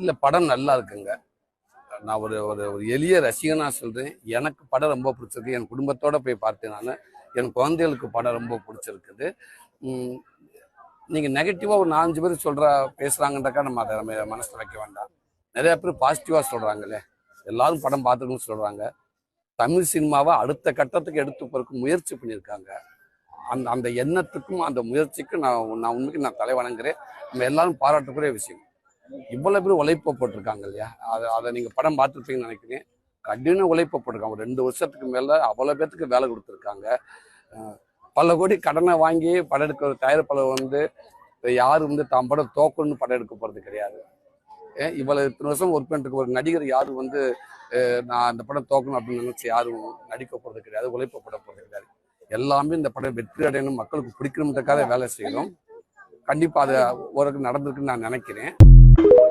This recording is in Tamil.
இல்லை படம் நல்லா இருக்குங்க. நான் ஒரு ஒரு ஒரு எளிய ரசிகனாக சொல்கிறேன் எனக்கு படம் ரொம்ப பிடிச்சிருக்கு. என் குடும்பத்தோடு போய் பார்த்தேன் நான். என் குழந்தைகளுக்கு படம் ரொம்ப பிடிச்சிருக்குது. நீங்கள் நெகட்டிவாக ஒரு நாலஞ்சு பேர் சொல்கிறா பேசுகிறாங்கன்றக்கா நம்ம அதை நம்ம மனசில் வைக்க வேண்டாம். நிறையா பேர் பாசிட்டிவாக சொல்கிறாங்களே எல்லாரும் படம் பார்த்துக்கணும்னு சொல்கிறாங்க தமிழ் சினிமாவை அடுத்த கட்டத்துக்கு எடுத்து போறதுக்கு முயற்சி பண்ணியிருக்காங்க. அந்த அந்த எண்ணத்துக்கும் அந்த முயற்சிக்கும் நான் நான் உண்மைக்கு நான் தலை வணங்குறேன் நம்ம எல்லாரும் பாராட்டக்கூடிய விஷயம். இவ்வளவு பேர் உழைப்பு போட்டிருக்காங்க இல்லையா? அதை அதை நீங்கள் படம் பார்த்துருப்பீங்கன்னு நினைக்கிறேன். கடின உழைப்பு போட்டிருக்காங்க. ஒரு ரெண்டு வருஷத்துக்கு மேலே அவ்வளோ பேர்த்துக்கு வேலை கொடுத்துருக்காங்க. பல கோடி கடனை வாங்கி படம் எடுக்கிற தயாரிப்பாளர் வந்து யார் வந்து தாம் படம் தோக்கணும்னு படம் எடுக்க போகிறது கிடையாது. ஏன் இவ்வளோ இத்தனை வருஷம் ஒர்க் பண்ணிட்டு ஒரு நடிகர் யாரும் வந்து நான் அந்த படம் தோக்கணும் அப்படின்னு நினச்சி யாரும் நடிக்க போகிறது கிடையாது. உழைப்பு போட போகிறது கிடையாது. எல்லாமே இந்த படம் வெற்றி அடையணும் மக்களுக்கு பிடிக்கணுன்றக்காக வேலை செய்யணும் கண்டிப்பாக அது ஒரு நடந்திருக்குன்னு நான் நினைக்கிறேன். Thank you.